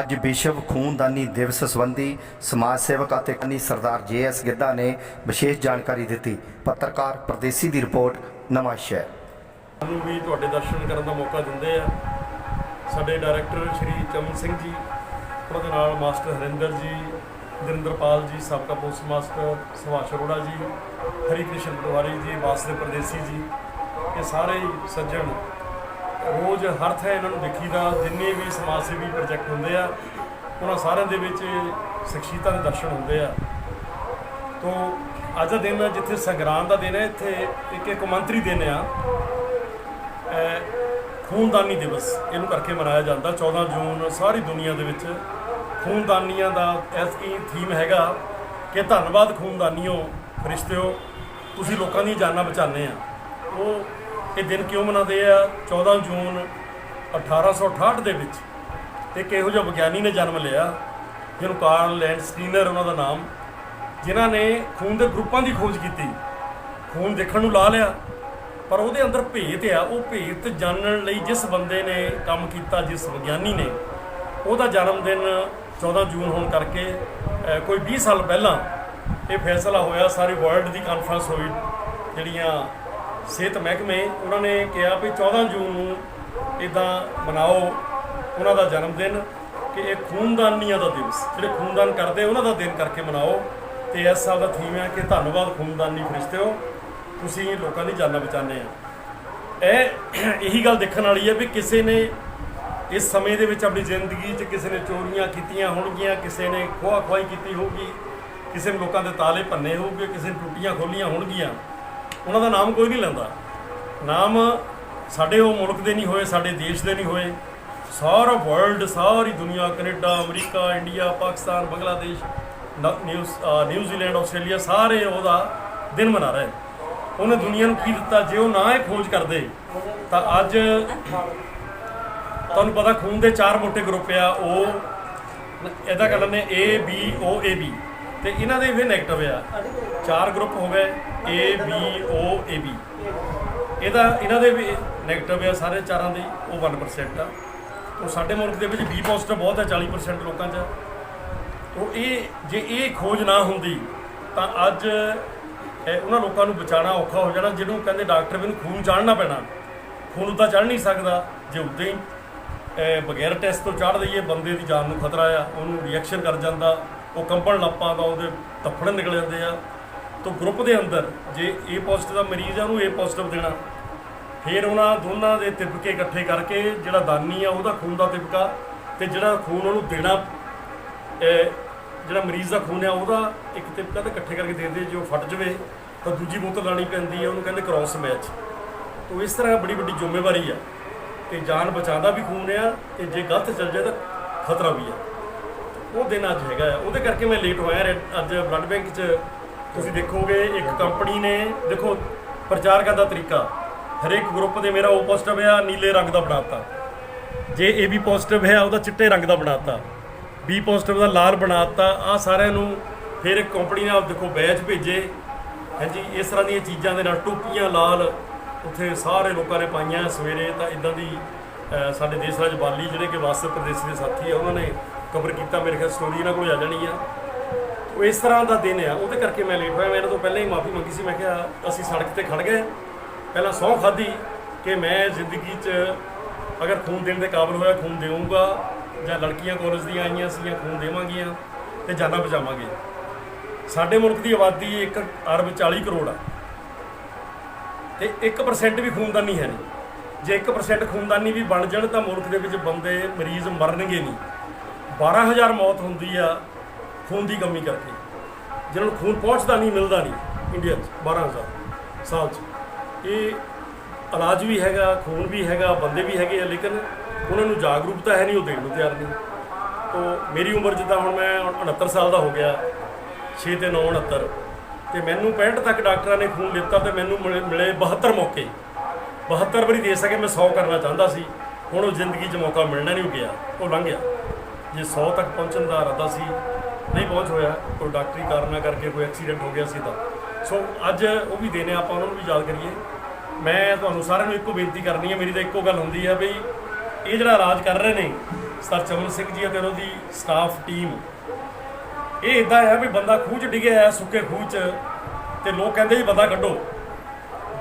ਅੱਜ ਵਿਸ਼ਵ ਖੂਨਦਾਨੀ ਦਿਵਸ ਸੰਬੰਧੀ ਸਮਾਜ ਸੇਵਕ ਅਤੇ ਕਨੀ ਸਰਦਾਰ ਜੇਐਸ ਗਿੱਧਾ ਨੇ ਵਿਸ਼ੇਸ਼ ਜਾਣਕਾਰੀ ਦਿੱਤੀ। ਪੱਤਰਕਾਰ ਪ੍ਰਦੇਸੀ ਦੀ ਰਿਪੋਰਟ, ਨਵਾਂ ਸ਼ਹਿਰ। ਸਾਨੂੰ ਵੀ ਤੁਹਾਡੇ ਦਰਸ਼ਨ ਕਰਨ ਦਾ ਮੌਕਾ ਦਿੰਦੇ ਆ। ਸਾਡੇ ਡਾਇਰੈਕਟਰ ਸ਼੍ਰੀ ਚਮਨ ਸਿੰਘ ਜੀ, ਉਹਨਾਂ ਦੇ ਨਾਲ ਮਾਸਟਰ ਹਰਿੰਦਰ ਜੀ, ਦਰਿੰਦਰਪਾਲ ਜੀ, ਸਾਬਕਾ ਪੋਸਟ ਮਾਸਟਰ ਸੁਭਾਸ਼ ਅਰੋੜਾ ਜੀ ਹਰੀ ਕ੍ਰਿਸ਼ਨ ਪਟਵਾਰੀ ਜੀ, ਵਾਸਦੇ ਪ੍ਰਦੇਸੀ ਜੀ, ਇਹ ਸਾਰੇ ਹੀ ਸੱਜਣ ਰੋਜ਼ ਹਰ ਥਾਂ ਇਹਨਾਂ ਨੂੰ ਦੇਖੀਦਾ ਜਿੰਨੇ ਵੀ ਸਮਾਜ ਸੇਵੀ ਪ੍ਰੋਜੈਕਟ ਹੁੰਦੇ ਆ, ਉਹਨਾਂ ਸਾਰਿਆਂ ਦੇ ਵਿੱਚ ਸ਼ਖਸੀਅਤਾਂ ਦੇ ਦਰਸ਼ਨ ਹੁੰਦੇ ਆ। ਤੋਂ ਅੱਜ ਦਾ ਦਿਨ ਜਿੱਥੇ ਸੰਗਰਾਮ ਦਾ ਦਿਨ ਹੈ ਇੱਥੇ ਇੱਕ ਇੱਕ ਮੰਤਰੀ ਦਿਨ ਆ। ਖੂਨਦਾਨੀ ਦਿਵਸ, ਇਹਨੂੰ ਕਰਕੇ ਮਨਾਇਆ ਜਾਂਦਾ। 14 ਜੂਨ ਸਾਰੀ ਦੁਨੀਆ ਦੇ ਵਿੱਚ ਖੂਨਦਾਨੀਆਂ ਦਾ ਐਸਕੀ ਥੀਮ ਹੈਗਾ ਕਿ ਧੰਨਵਾਦ ਖੂਨਦਾਨੀਓ, ਫਰਿਸ਼ਤਿਓ, ਤੁਸੀਂ ਲੋਕਾਂ ਦੀਆਂ ਜਾਨਾਂ ਬਚਾਉਂਦੇ ਆ। ਉਹ ਇਹ ਦਿਨ ਕਿਉਂ ਮਨਾਉਂਦੇ ਆ? 14 ਜੂਨ 1868 ਦੇ ਵਿੱਚ। ਇੱਕ ਇਹੋ ਜਿਹਾ ਵਿਗਿਆਨੀ ਨੇ ਜਨਮ ਲਿਆ, ਜਿਹਨੂੰ ਕਾਰਲ ਲੈਂਡਸਟੀਨਰ ਉਹਨਾਂ ਦਾ ਨਾਮ, ਜਿਨ੍ਹਾਂ ਨੇ ਖੂਨ ਦੇ ਗਰੁੱਪਾਂ ਦੀ ਖੋਜ ਕੀਤੀ। ਖੂਨ ਦੇਖਣ ਨੂੰ ਲਾ ਲਿਆ, ਪਰ ਉਹਦੇ ਅੰਦਰ ਭੇਤ ਆ। ਉਹ ਭੇਤ ਜਾਣਨ ਲਈ ਜਿਸ ਬੰਦੇ ਨੇ ਕੰਮ ਕੀਤਾ, ਜਿਸ ਵਿਗਿਆਨੀ ਨੇ, ਉਹਦਾ ਜਨਮ ਦਿਨ 14 ਜੂਨ ਹੋਣ ਕਰਕੇ ਕੋਈ 20 ਸਾਲ ਪਹਿਲਾਂ ਇਹ ਫੈਸਲਾ ਹੋਇਆ। ਸਾਰੇ ਵਰਲਡ ਦੀ ਕਾਨਫਰੰਸ ਹੋਈ, ਜਿਹੜੀਆਂ ਸਿਹਤ ਮਹਿਕਮੇ ਉਹਨਾਂ ਨੇ ਕਿਹਾ ਵੀ 14 ਜੂਨ ਨੂੰ ਇਦਾਂ ਮਨਾਓ ਉਹਨਾਂ ਦਾ ਜਨਮ ਦਿਨ ਕਿ ਇਹ ਖੂਨਦਾਨੀਆਂ ਦਾ ਦਿਵਸ। ਜਿਹੜੇ ਖੂਨਦਾਨ ਕਰਦੇ ਉਹਨਾਂ ਦਾ ਦਿਨ ਕਰਕੇ ਮਨਾਓ ਤੇ ਇਸ ਸਾਲ ਦਾ ਥੀਮ ਹੈ ਕਿ ਧੰਨਵਾਦ ਖੂਨਦਾਨੀ ਫਰਿਸ਼ਤਿਓ। ਤੁਸੀਂ ਲੋਕਾਂ ਦੀ ਜਾਨਾਂ ਬਚਾਉਂਦੇ ਆ। ਇਹ ਇਹੀ ਗੱਲ ਦੇਖਣ ਵਾਲੀ ਹੈ ਵੀ ਕਿਸੇ ਨੇ ਇਸ ਸਮੇਂ ਦੇ ਵਿੱਚ ਆਪਣੀ ਜ਼ਿੰਦਗੀ 'ਚ ਕਿਸੇ ਨੇ ਚੋਰੀਆਂ ਕੀਤੀਆਂ ਹੋਣਗੀਆਂ, ਕਿਸੇ ਨੇ ਖੋਆ ਖੋਈ ਕੀਤੀ ਹੋਊਗੀ, ਕਿਸੇ ਨੇ ਲੋਕਾਂ ਦੇ ਤਾਲੇ ਭੰਨੇ ਹੋਊਗੇ, ਕਿਸੇ ਨੇ ਟੁੱਟੀਆਂ ਖੋਲੀਆਂ ਹੋਣਗੀਆਂ। ਉਹਨਾਂ ਦਾ ਨਾਮ ਕੋਈ ਨਹੀਂ ਲੈਂਦਾ। ਨਾਮ ਸਾਡੇ ਉਹ ਮੁਲਕ ਦੇ ਨਹੀਂ ਹੋਏ, ਸਾਡੇ ਦੇਸ਼ ਦੇ ਨਹੀਂ ਹੋਏ। ਸਾਰਾ ਵਰਲਡ ਸਾਰੀ ਦੁਨੀਆ, Canada, America, India, Pakistan, Bangladesh, ਨ- ਨਿਊਜ਼ੀਲੈਂਡ ਆਸਟ੍ਰੇਲੀਆ, ਸਾਰੇ ਉਹਦਾ ਦਿਨ ਮਨਾ ਰਹੇ। ਉਹਨੇ ਦੁਨੀਆ ਨੂੰ ਕੀ ਦਿੱਤਾ? ਜੇ ਉਹ ਨਾ ਇਹ ਖੋਜ ਕਰਦੇ, ਤਾਂ ਅੱਜ ਤੁਹਾਨੂੰ ਪਤਾ ਖੂਨ ਦੇ ਚਾਰ ਮੋਟੇ ਗਰੁੱਪ ਆ, ਉਹ, ਇਹਦਾ ਕਰ ਲੈਂਦੇ A, B, O, A, B ਤੇ ਇਹਨਾਂ ਦੇ ਫਿਰ ਨੈਗੇਟਿਵ ਆ। ਚਾਰ ਗਰੁੱਪ ਹੋ ਗਏ A B O A B ਇਹਦਾ, ਇਹਨਾਂ ਦੇ ਵੀ ਨੈਗੇਟਿਵ ਆ ਸਾਰੇ ਚਾਰਾਂ ਦੇ, ਉਹ 1% ਆ। ਉਹ ਸਾਡੇ ਮੁਲਕ ਦੇ ਵਿੱਚ ਬੀ ਪੋਜ਼ਿਟਿਵ ਬਹੁਤ ਹੈ 40% ਲੋਕਾਂ 'ਚ। ਉਹ ਇਹ, ਜੇ ਇਹ ਖੋਜ ਨਾ ਹੁੰਦੀ, ਤਾਂ ਅੱਜ ਉਹਨਾਂ ਲੋਕਾਂ ਨੂੰ ਬਚਾਉਣਾ ਔਖਾ ਹੋ ਜਾਣਾ, ਜਿਹਨੂੰ ਕਹਿੰਦੇ ਡਾਕਟਰ ਵੀ ਨੂੰ ਖੂਨ ਚਾੜਨਾ ਪੈਣਾ। ਖੂਨ ਉੱਦਾਂ ਚੜ ਨਹੀਂ ਸਕਦਾ, ਜੇ ਉੱਦਾਂ ਹੀ ਬਗੈਰ ਟੈਸਟ ਤੋਂ ਚੜ ਦਈਏ, ਬੰਦੇ ਦੀ ਜਾਨ ਨੂੰ ਖਤਰਾ ਆ, ਉਹਨੂੰ ਰਿਐਕਸ਼ਨ ਕਰ ਜਾਂਦਾ। ਉਹ ਕੰਪਣ ਲੱਪਾਂ ਦਾ, ਉਹਦੇ ਤੱਫੜ ਨਿਕਲ ਜਾਂਦੇ ਆ। ਤਾਂ ਗਰੁੱਪ ਦੇ ਅੰਦਰ ਜੇ A ਪੋਜ਼ਿਟਿਵ ਦਾ ਮਰੀਜ਼ ਆ, ਉਹਨੂੰ A ਪੋਜ਼ਿਟਿਵ ਦੇਣਾ। ਫਿਰ ਉਹਨਾਂ ਦੋਨਾਂ ਦੇ ਤਿਪਕੇ ਇਕੱਠੇ ਕਰਕੇ ਜਿਹੜਾ ਦਾਨੀ ਆ, ਉਹਦਾ ਖੂਨ ਦਾ ਤਿਪਕਾ ਤੇ ਜਿਹੜਾ ਖੂਨ ਉਹਨੂੰ ਦੇਣਾ ਜਿਹੜਾ ਮਰੀਜ਼ ਦਾ ਖੂਨ ਆ, ਉਹਦਾ ਇੱਕ ਤਿਪਕਾ ਤਾਂ ਇਕੱਠੇ ਕਰਕੇ ਦੇ ਜੇ ਉਹ ਫਟ ਜਵੇ, ਤਾਂ ਦੂਜੀ ਬੋਤਲ ਲਾਣੀ ਪੈਂਦੀ ਹੈ ਉਹਨੂੰ ਕਹਿੰਦੇ ਕ੍ਰਾਸ ਮੈਚ ਤੋਂ ਇਸ ਤਰ੍ਹਾਂ ਬੜੀ ਵੱਡੀ ਜ਼ਿੰਮੇਵਾਰੀ ਆ। ਤੇ ਜਾਨ ਬਚਾਉਂਦਾ ਵੀ ਖੂਨ ਆ, ਤੇ ਜੇ ਗਲਤ ਚੱਲ ਜਾਏ ਤਾਂ ਖਤਰਾ ਵੀ ਆ। ਉਹ ਦਿਨ ਅੱਜ ਹੈਗਾ ਆ। ਉਹਦੇ ਕਰਕੇ ਮੈਂ ਲੇਟ ਹੋਇਆ ਰੈਡ- ਅੱਜ ਬਲੱਡ ਬੈਂਕ 'ਚ ਤੁਸੀਂ ਦੇਖੋਗੇ, ਇੱਕ ਕੰਪਨੀ ਨੇ, ਦੇਖੋ, ਪ੍ਰਚਾਰ ਕਰਨ ਦਾ ਤਰੀਕਾ। ਹਰੇਕ ਗਰੁੱਪ ਦੇ ਮੇਰਾ ਉਹ ਪੋਜ਼ਿਟਿਵ ਆ, ਨੀਲੇ ਰੰਗ ਦਾ ਬਣਾਤਾ। ਜੇ ਏ ਬੀ ਪੋਜ਼ਿਟਿਵ ਹੈ ਉਹਦਾ ਚਿੱਟੇ ਰੰਗ ਦਾ ਬਣਾਤਾ। ਬੀ ਪੋਜ਼ਿਟਿਵ ਦਾ ਲਾਲ ਬਣਾਤਾ। ਆ ਸਾਰਿਆਂ ਨੂੰ ਫਿਰ ਇੱਕ ਕੰਪਨੀ ਨੇ ਆਪ ਦੇਖੋ ਬੈਚ ਭੇਜੇ। ਹਾਂਜੀ, ਇਸ ਤਰ੍ਹਾਂ ਦੀਆਂ ਚੀਜ਼ਾਂ ਦੇ ਨਾਲ ਟੋਪੀਆਂ ਲਾਲ ਉੱਥੇ ਸਾਰੇ ਲੋਕਾਂ ਨੇ ਪਾਈਆਂ ਸਵੇਰੇ। ਤਾਂ ਇਦਾਂ ਦੀ ਸਾਡੇ ਦੇਸ਼ ਰਾਜ ਬਾਲੀ, ਜਿਹੜੇ ਕਿ ਵਾਸਤੇ ਪ੍ਰਦੇਸ਼ ਦੇ ਸਾਥੀ ਆ, ਉਹਨਾਂ ਨੇ ਕਵਰ ਕੀਤਾ, ਮੇਰੇ ਖਿਆਲ ਸਟੋਰੀ ਇਹਨਾਂ ਕੋਲ ਆ ਜਾਣੀ ਆ। ਉਹ ਇਸ ਤਰ੍ਹਾਂ ਦਾ ਦਿਨ ਆ, ਉਹਦੇ ਕਰਕੇ ਮੈਂ ਲੇਟ ਹੋਇਆ। ਮੈਂ ਇਹਨਾਂ ਤੋਂ ਪਹਿਲਾਂ ਹੀ ਮਾਫੀ ਮੰਗੀ ਸੀ। ਮੈਂ ਕਿਹਾ, ਅਸੀਂ ਸੜਕ ਤੇ ਖੜ ਗਏ। ਪਹਿਲਾਂ ਸਹੁੰ ਖਾਧੀ ਕਿ ਮੈਂ ਜ਼ਿੰਦਗੀ 'ਚ ਅਗਰ ਖੂਨ ਦੇਣ ਦੇ ਕਾਬਿਲ ਹੋਇਆ, ਖੂਨ ਦੇਵਾਂਗਾ ਜਾਂ ਲੜਕੀਆਂ ਕਾਲਜ ਦੀਆਂ ਆਈਆਂ ਸੀਗੀਆਂ, ਖੂਨ ਦੇਵਾਂਗੀਆਂ ਤੇ ਜਾਨਾਂ ਬਚਾਵਾਂਗੇ। ਸਾਡੇ ਮੁਲਕ ਦੀ ਆਬਾਦੀ 1 ਅਰਬ 40 ਕਰੋੜ ਆ। ਤੇ 1% ਵੀ ਖੂਨਦਾਨੀ ਹੈ ਨਹੀਂ। ਜੇ 1% ਖੂਨਦਾਨੀ ਵੀ ਬਣ ਜਾਣ, ਤਾਂ ਮੁਲਕ ਦੇ ਵਿੱਚ ਬੰਦੇ, ਮਰੀਜ਼ ਮਰਨਗੇ ਨਹੀਂ। 12000 ਮੌਤ ਹੁੰਦੀ ਆ, ਖੂਨ ਦੀ ਕਮੀ ਕਰਕੇ। ਜਿਹਨਾਂ ਨੂੰ ਖੂਨ ਪਹੁੰਚਦਾ ਨਹੀਂ, ਮਿਲਦਾ ਨਹੀਂ ਇੰਡੀਆ 'ਚ 12000 ਸਾਲ 'ਚ। ਇਹ ਇਲਾਜ ਵੀ ਹੈਗਾ, ਖੂਨ ਵੀ ਹੈਗਾ, ਬੰਦੇ ਵੀ ਹੈਗੇ ਆ, ਲੇਕਿਨ ਉਹਨਾਂ ਨੂੰ ਜਾਗਰੂਕਤਾ ਹੈ ਨਹੀਂ, ਉਹ ਦੇਣ ਨੂੰ ਤਿਆਰ ਨਹੀਂ। ਤੋ ਮੇਰੀ ਉਮਰ ਜਿੱਦਾਂ ਹੁਣ ਮੈਂ 69 ਸਾਲ ਦਾ ਹੋ ਗਿਆ 6 ਤੇ 9 69 ਤੇ ਮੈਨੂੰ 65 ਤੱਕ ਡਾਕਟਰਾਂ ਨੇ ਖੂਨ ਦਿੱਤਾ ਤੇ ਮੈਨੂੰ ਮਿਲੇ ਮਿਲੇ 72 ਮੌਕੇ। 72 ਵਾਰੀ ਦੇ ਸਕੇ ਮੈਂ 100 ਕਰਨਾ ਚਾਹੁੰਦਾ ਸੀ। ਹੁਣ ਉਹ ਜ਼ਿੰਦਗੀ 'ਚ ਮੌਕਾ ਮਿਲਣਾ ਨਹੀਂ ਹੋ ਗਿਆ, ਉਹ ਲੰਘ ਗਿਆ। ਜੇ 100 ਤੱਕ ਪਹੁੰਚਣ ਦਾ ਇਰਾਦਾ ਸੀ, ਨਹੀਂ ਪਹੁੰਚ ਹੋਇਆ, ਕੋਈ ਡਾਕਟਰੀ ਕਾਰਨਾਂ ਕਰਕੇ ਕੋਈ ਐਕਸੀਡੈਂਟ ਹੋ ਗਿਆ ਸੀ ਤਾਂ। ਸੋ ਅੱਜ ਉਹ ਵੀ ਦੇਣੇ ਆਪਾਂ ਉਹਨਾਂ ਨੂੰ ਵੀ ਯਾਦ ਕਰੀਏ। ਮੈਂ ਤੁਹਾਨੂੰ ਸਾਰਿਆਂ ਨੂੰ ਇੱਕੋ ਬੇਨਤੀ ਕਰਨੀ ਹੈ, ਮੇਰੀ ਤਾਂ ਇੱਕੋ ਗੱਲ ਹੁੰਦੀ ਹੈ ਵੀ ਇਹ ਜਿਹੜਾ ਰਾਜ ਕਰ ਰਹੇ ਨੇ, ਸਰ ਚਮਨ ਸਿੰਘ ਜੀ ਅਤੇ ਉਹਦੀ ਸਟਾਫ ਟੀਮ ਇਹ ਇਦਾਂ ਹੈ ਵੀ ਬੰਦਾ ਖੂਹ 'ਚ ਡਿੱਗਿਆ ਹੈ, ਸੁੱਕੇ ਖੂਹ 'ਚ, ਤੇ ਲੋਕ ਕਹਿੰਦੇ ਜੀ ਬੰਦਾ ਕੱਢੋ।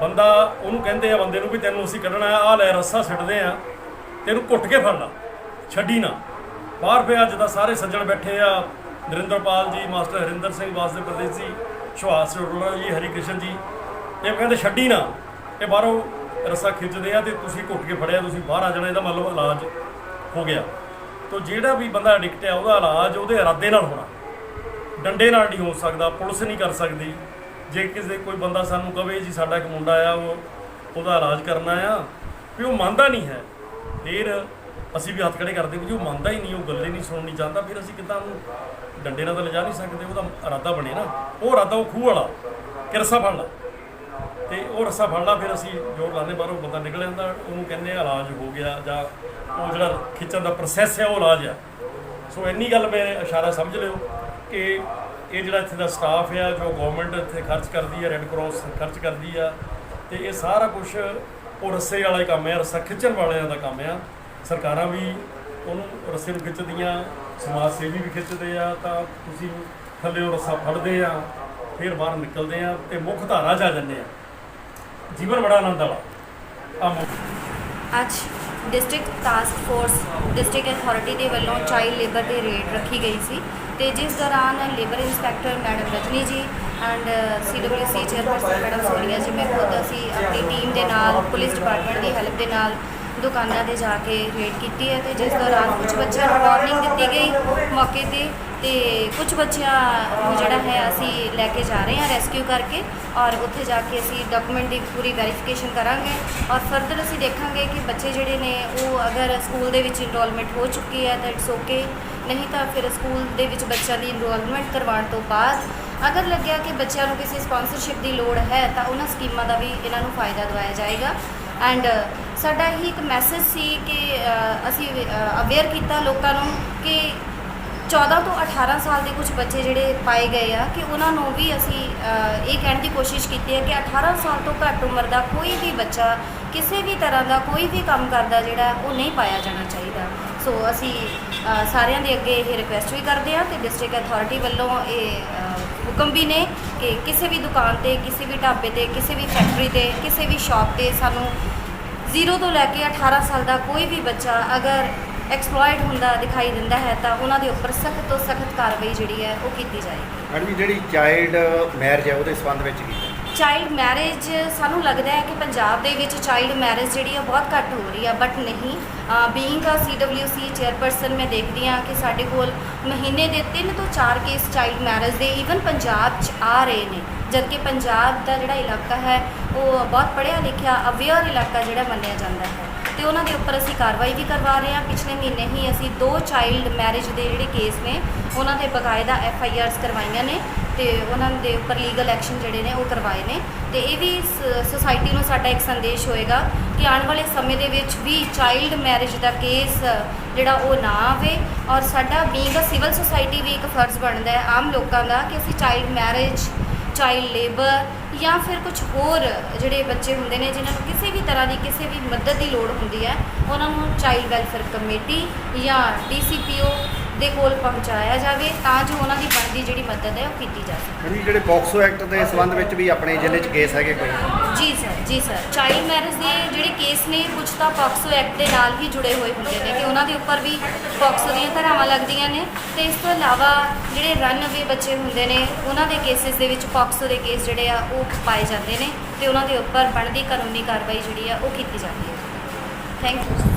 ਬੰਦਾ ਉਹਨੂੰ ਕਹਿੰਦੇ ਆ ਬੰਦੇ ਨੂੰ ਵੀ ਤੈਨੂੰ ਅਸੀਂ ਕੱਢਣਾ ਆ ਲੈ ਰੱਸਾ ਸਿੱਟਦੇ ਆ, ਤੈਨੂੰ ਘੁੱਟ ਕੇ ਫੜ ਲਾ ਛੱਡੀ ਨਾ। ਬਾਹਰ ਪਿਆ ਜਿੱਦਾਂ ਸਾਰੇ ਸੱਜਣ ਬੈਠੇ ਆ। ਨਰਿੰਦਰਪਾਲ ਜੀ, ਮਾਸਟਰ ਹਰਿੰਦਰ ਸਿੰਘ, ਵਾਸਦੇ ਪ੍ਰਦੇਸ਼ ਜੀ, ਸੁਹਾਸ ਅਰੋੜਾ ਜੀ ਹਰੀ ਕ੍ਰਿਸ਼ਨ ਜੀ। ਇਹ ਕਹਿੰਦੇ ਛੱਡੀ ਨਾ, ਇਹ ਬਾਹਰੋਂ ਰੱਸਾ ਖਿੱਚਦੇ ਆ ਤੇ ਤੁਸੀਂ ਘੁੱਟ ਕੇ ਫੜਿਆ, ਤੁਸੀਂ ਬਾਹਰ ਆ ਜਾਣਾ, ਇਹਦਾ ਮਤਲਬ ਇਲਾਜ ਹੋ ਗਿਆ। ਤੋ ਜਿਹੜਾ ਵੀ ਬੰਦਾ ਐਡਿਕਟ ਆ, ਉਹਦਾ ਇਲਾਜ ਉਹਦੇ ਇਰਾਦੇ ਨਾਲ ਹੋਣਾ। ਡੰਡੇ ਨਾਲ ਨਹੀਂ ਹੋ ਸਕਦਾ, ਪੁਲਿਸ ਨਹੀਂ ਕਰ ਸਕਦੀ। ਜੇ ਕਿਸੇ ਕੋਈ ਬੰਦਾ ਸਾਨੂੰ ਕਵੇ ਜੀ, ਸਾਡਾ ਇੱਕ ਮੁੰਡਾ ਆ, ਉਹ ਉਹਦਾ ਇਲਾਜ ਕਰਨਾ ਆ, ਵੀ ਉਹ ਮੰਨਦਾ ਨਹੀਂ ਹੈ। ਫਿਰ ਅਸੀਂ ਵੀ ਹੱਥ ਖੜੇ ਕਰਦੇ ਵੀ ਜੀ ਉਹ ਮੰਨਦਾ ਹੀ ਨਹੀਂ, ਉਹ ਗੱਲੇ ਨਹੀਂ ਸੁਣਨੀ ਚਾਹੁੰਦਾ ਫਿਰ ਅਸੀਂ ਕਿੱਦਾਂ ਉਹਨੂੰ ਡੰਡੇ ਨਾਲ ਤਾਂ ਲਿਜਾ ਨਹੀਂ ਸਕਦੇ, ਉਹਦਾ ਇਰਾਦਾ ਬਣੇ ਨਾ। ਉਹ ਇਰਾਦਾ ਉਹ ਖੂਹ ਵਾਲਾ, ਕਿ ਰੱਸਾ ਫੜ ਲਾ। ਤੇ ਉਹ ਰੱਸਾ ਫੜ ਲਾ, ਫਿਰ ਅਸੀਂ ਜੋਰ ਲਾਉਂਦੇ, ਬਾਹਰੋਂ ਬੰਦਾ ਨਿਕਲ ਜਾਂਦਾ, ਉਹਨੂੰ ਕਹਿੰਦੇ ਇਲਾਜ ਹੋ ਗਿਆ, ਜਾਂ ਉਹ ਜਿਹੜਾ ਖਿੱਚਣ ਦਾ ਪ੍ਰੋਸੈਸ ਹੈ, ਉਹ ਇਲਾਜ ਆ। ਸੋ ਇੰਨੀ ਗੱਲ ਮੈਂ ਇਸ਼ਾਰਾ ਸਮਝ ਲਿਓ ਕਿ ਇਹ ਜਿਹੜਾ ਇੱਥੇ ਦਾ ਸਟਾਫ ਆ, ਜੋ ਗਵਰਨਮੈਂਟ ਇੱਥੇ ਖਰਚ ਕਰਦੀ ਆ ਰੈੱਡ ਕਰਾਸ ਖਰਚ ਕਰਦੀ ਆ, ਤੇ ਇਹ ਸਾਰਾ ਕੁਝ ਉਹ ਰੱਸੇ ਵਾਲਾ ਕੰਮ ਆ, ਰੱਸਾ ਖਿੱਚਣ ਵਾਲਿਆਂ ਦਾ ਕੰਮ ਆ। ਸਰਕਾਰਾਂ ਵੀ ਉਹਨੂੰ ਰੱਸੇ ਨੂੰ ਖਿੱਚਦੀਆਂ, ਸਮਾਜ ਸੇਵੀ ਵੀ ਖਿੱਚਦੇ ਆ, ਤਾਂ ਤੁਸੀਂ ਥੱਲੇ ਉਹ ਰੱਸਾ ਫੜਦੇ ਆ, ਫਿਰ ਬਾਹਰ ਨਿਕਲਦੇ ਆ ਤੇ ਮੁੱਖ ਧਾਰਾ 'ਚ ਆ ਜਾਂਦੇ ਆ। ਜੀਵਨ ਬੜਾ ਆਨੰਦ ਵਾਲਾ। ਆ ਅੱਜ district task force district authority ਦੇ ਵੱਲੋਂ ਚਾਈਲਡ ਲੇਬਰ ਦੇ ਰੇਡ ਰੱਖੀ ਗਈ ਸੀ ਤੇ ਜਿਸ ਦੌਰਾਨ labour inspector madam Rajni ji and CWC chairperson madam Sonia ji, ਮੈਂ ਖੁਦ ਅਸੀਂ ਆਪਣੀ ਟੀਮ ਦੇ ਨਾਲ ਪੁਲਿਸ ਡਿਪਾਰਟਮੈਂਟ ਦੀ ਹੈਲਪ ਦੇ ਨਾਲ ਦੁਕਾਨਾਂ ਤੇ ਜਾ ਕੇ ਰੇਡ ਕੀਤੀ ਹੈ ਤੇ ਜਿਸ ਦੌਰਾਨ ਕੁਝ ਬੱਚਿਆਂ ਨੂੰ ਵਾਰਨਿੰਗ ਦਿੱਤੀ ਗਈ ਮੌਕੇ ਤੇ ਤੇ ਕੁਝ ਬੱਚਿਆਂ ਨੂੰ ਜਿਹੜਾ ਹੈ ਅਸੀਂ ਲੈ ਕੇ ਜਾ ਰਹੇ ਹਾਂ ਰੈਸਕਿਊ ਕਰਕੇ ਔਰ ਉੱਥੇ ਜਾ ਕੇ ਅਸੀਂ ਡਾਕੂਮੈਂਟ ਦੀ ਪੂਰੀ ਵੈਰੀਫਿਕੇਸ਼ਨ ਕਰਾਂਗੇ ਔਰ ਫਰਦਰ ਅਸੀਂ ਦੇਖਾਂਗੇ ਕਿ ਬੱਚੇ ਜਿਹੜੇ ਨੇ ਉਹ ਅਗਰ ਸਕੂਲ ਦੇ ਵਿੱਚ ਇਨਰੋਲਮੈਂਟ ਹੋ ਚੁੱਕੀ ਹੈ ਤਾਂ ਇਟਸ ਓਕੇ ਨਹੀਂ ਤਾਂ ਫਿਰ ਸਕੂਲ ਦੇ ਵਿੱਚ ਬੱਚਿਆਂ ਦੀ ਇਨਰੋਲਮੈਂਟ ਕਰਵਾਉਣ ਤੋਂ ਬਾਅਦ ਅਗਰ ਲੱਗਿਆ ਕਿ ਬੱਚਿਆਂ ਨੂੰ ਕਿਸੇ ਸਪਾਂਸਰਸ਼ਿਪ ਦੀ ਲੋੜ ਹੈ ਤਾਂ ਉਹਨਾਂ ਸਕੀਮਾਂ ਦਾ ਵੀ ਇਹਨਾਂ ਨੂੰ ਫਾਇਦਾ ਦਿਵਾਇਆ ਜਾਏਗਾ। ਐਂਡ uh, ਸਾਡਾ ਹੀ ਇੱਕ ਮੈਸੇਜ ਸੀ ਕਿ ਅ, ਅਸੀਂ ਅਵੇਅਰ ਕੀਤਾ ਲੋਕਾਂ ਨੂੰ ਕਿ 14 ਤੋਂ 18 ਸਾਲ ਦੇ ਕੁਝ ਬੱਚੇ ਜਿਹੜੇ ਪਾਏ ਗਏ ਆ ਕਿ ਉਹਨਾਂ ਨੂੰ ਵੀ ਅਸੀਂ ਅ, ਇਹ ਕਹਿਣ ਦੀ ਕੋਸ਼ਿਸ਼ ਕੀਤੀ ਹੈ ਕਿ 18 ਸਾਲ ਤੋਂ ਘੱਟ ਉਮਰ ਦਾ ਕੋਈ ਵੀ ਬੱਚਾ ਕਿਸੇ ਵੀ ਤਰ੍ਹਾਂ ਦਾ ਕੋਈ ਵੀ ਕੰਮ ਕਰਦਾ ਜਿਹੜਾ ਉਹ ਨਹੀਂ ਪਾਇਆ ਜਾਣਾ ਚਾਹੀਦਾ। ਸੋ ਅਸੀਂ ਸਾਰਿਆਂ ਦੇ ਅੱਗੇ ਇਹ ਰਿਕੁਐਸਟ ਵੀ ਕਰਦੇ ਹਾਂ ਤੇ ਡਿਸਟ੍ਰਿਕਟ ਅਥਾਰਟੀ ਵੱਲੋਂ ਇਹ ਹੁਕਮ ਵੀ ਨੇ ਕਿ ਕਿਸੇ ਵੀ ਦੁਕਾਨ ਤੇ, ਕਿਸੇ ਵੀ ਢਾਬੇ ਤੇ, ਕਿਸੇ ਵੀ ਫੈਕਟਰੀ ਤੇ, ਕਿਸੇ ਵੀ ਸ਼ਾਪ ਤੇ ਸਾਨੂੰ 0 ਤੋਂ ਲੈ ਕੇ 18 ਸਾਲ ਦਾ ਕੋਈ ਵੀ ਬੱਚਾ ਅਗਰ ਐਕਸਪਲੋਇਟ ਹੁੰਦਾ, ਦਿਖਾਈ ਦਿੰਦਾ ਹੈ ਤਾਂ ਉਹਨਾਂ ਦੇ ਉੱਪਰ ਸਖਤ ਤੋਂ ਸਖਤ ਕਾਰਵਾਈ ਜਿਹੜੀ ਹੈ ਉਹ ਕੀਤੀ ਜਾਏਗੀ। ਮੈਡਮ ਜਿਹੜੀ ਚਾਈਲਡ ਮੈਰਿਜ ਹੈ ਉਹਦੇ ਸੰਬੰਧ ਵਿੱਚ ਕੀ ਚਾਈਲਡ ਮੈਰਿਜ ਸਾਨੂੰ ਲੱਗਦਾ ਹੈ ਕਿ ਪੰਜਾਬ ਦੇ ਵਿੱਚ ਚਾਈਲਡ ਮੈਰਿਜ ਜਿਹੜੀ ਆ ਬਹੁਤ ਘੱਟ ਹੋ ਰਹੀ ਆ ਬਟ ਨਹੀਂ। ਬੀਇੰਗ ਅ ਸੀਡਬਲਯੂਸੀ ਚੇਅਰਪਰਸਨ ਮੈਂ ਦੇਖਦੀ ਹਾਂ ਕਿ ਸਾਡੇ ਕੋਲ ਮਹੀਨੇ ਦੇ 3 ਤੋਂ 4 ਕੇਸ ਚਾਈਲਡ ਮੈਰਿਜ ਦੇ ਈਵਨ ਪੰਜਾਬ 'ਚ ਆ ਰਹੇ ਨੇ। ਜਦਕਿ ਪੰਜਾਬ ਦਾ ਜਿਹੜਾ ਇਲਾਕਾ ਹੈ, ਉਹ ਬਹੁਤ ਪੜ੍ਹਿਆ ਲਿਖਿਆ ਅਵੇਅਰ ਇਲਾਕਾ ਜਿਹੜਾ ਮੰਨਿਆ ਜਾਂਦਾ ਹੈ। ਤੇ ਉਹਨਾਂ ਦੇ ਉੱਪਰ ਅਸੀਂ ਕਾਰਵਾਈ ਵੀ ਕਰਵਾ ਰਹੇ ਹਾਂ। ਪਿਛਲੇ ਮਹੀਨੇ ਹੀ ਅਸੀਂ ਦੋ ਚਾਈਲਡ ਮੈਰਿਜ ਦੇ ਜਿਹੜੇ ਕੇਸ ਨੇ, ਉਹਨਾਂ ਦੇ ਬਕਾਇਦਾ ਐਫ ਆਈ ਆਰਸ ਕਰਵਾਈਆਂ ਨੇ ਤੇ ਉਹਨਾਂ ਦੇ ਉੱਪਰ ਲੀਗਲ ਐਕਸ਼ਨ ਜਿਹੜੇ ਨੇ ਉਹ ਕਰਵਾਏ ਨੇ। ਤੇ ਇਹ ਵੀ ਸੋਸਾਇਟੀ ਨੂੰ ਸਾਡਾ ਇੱਕ ਸੰਦੇਸ਼ ਹੋਏਗਾ ਕਿ ਆਉਣ ਵਾਲੇ ਸਮੇਂ ਦੇ ਵਿੱਚ ਵੀ ਚਾਈਲਡ ਮੈਰਿਜ ਦਾ ਕੇਸ ਜਿਹੜਾ ਉਹ ਨਾ ਆਵੇ ਔਰ ਸਾਡਾ ਬੀਇੰਗ ਅ ਸਿਵਲ ਸੁਸਾਇਟੀ ਵੀ ਇੱਕ ਫਰਜ਼ ਬਣਦਾ ਹੈ ਆਮ ਲੋਕਾਂ ਦਾ ਕਿ ਅਸੀਂ ਚਾਈਲਡ ਮੈਰਿਜ ਚਾਈਲਡ ਲੇਬਰ ਜਾਂ ਫਿਰ ਕੁਝ ਹੋਰ ਜਿਹੜੇ ਬੱਚੇ ਹੁੰਦੇ ਨੇ, ਜਿਨ੍ਹਾਂ ਨੂੰ ਕਿਸੇ ਵੀ ਤਰ੍ਹਾਂ ਦੀ ਕਿਸੇ ਵੀ ਮਦਦ ਦੀ ਲੋੜ ਹੁੰਦੀ ਹੈ, ਉਹਨਾਂ ਨੂੰ ਚਾਈਲਡ ਵੈਲਫੇਅਰ ਕਮੇਟੀ ਜਾਂ ਡੀਸੀਪੀਓ ਦੇ ਕੋਲ ਪਹੁੰਚਾਇਆ ਜਾਵੇ ਤਾਂ ਜੋ ਉਹਨਾਂ ਦੀ ਬਣਦੀ ਜਿਹੜੀ ਮਦਦ ਹੈ ਉਹ ਕੀਤੀ ਜਾ ਸਕੇ। ਮੈਡਮ ਜੀ ਜਿਹੜੇ ਪੌਕਸੋ ਐਕਟ ਦੇ ਸੰਬੰਧ ਵਿੱਚ ਵੀ ਆਪਣੇ ਜ਼ਿਲ੍ਹੇ 'ਚ ਕੇਸ ਹੈਗੇ ਕੋਈ? ਜੀ ਸਰ ਜੀ ਸਰ। ਚਾਈਲਡ ਮੈਰਿਜ ਦੇ ਜਿਹੜੇ ਕੇਸ ਨੇ ਕੁਝ ਤਾਂ ਪੌਕਸੋ ਐਕਟ ਦੇ ਨਾਲ ਹੀ ਜੁੜੇ ਹੋਏ ਹੁੰਦੇ ਨੇ ਕਿ ਉਹਨਾਂ ਦੇ ਉੱਪਰ ਵੀ ਪੌਕਸੋ ਦੀਆਂ ਧਾਰਾਵਾਂ ਲੱਗਦੀਆਂ ਨੇ ਤੇ ਇਸ ਤੋਂ ਇਲਾਵਾ ਜਿਹੜੇ ਰਨ ਅਵੇ ਬੱਚੇ ਹੁੰਦੇ ਨੇ ਉਹਨਾਂ ਦੇ ਕੇਸਿਸ ਦੇ ਵਿੱਚ ਪੌਕਸੋ ਦੇ ਕੇਸ ਜਿਹੜੇ ਆ ਉਹ ਪਾਏ ਜਾਂਦੇ ਨੇ ਤੇ ਉਹਨਾਂ ਦੇ ਉੱਪਰ ਬਣਦੀ ਕਾਨੂੰਨੀ ਕਾਰਵਾਈ ਜਿਹੜੀ ਆ ਉਹ ਕੀਤੀ ਜਾਂਦੀ ਹੈ। Thank you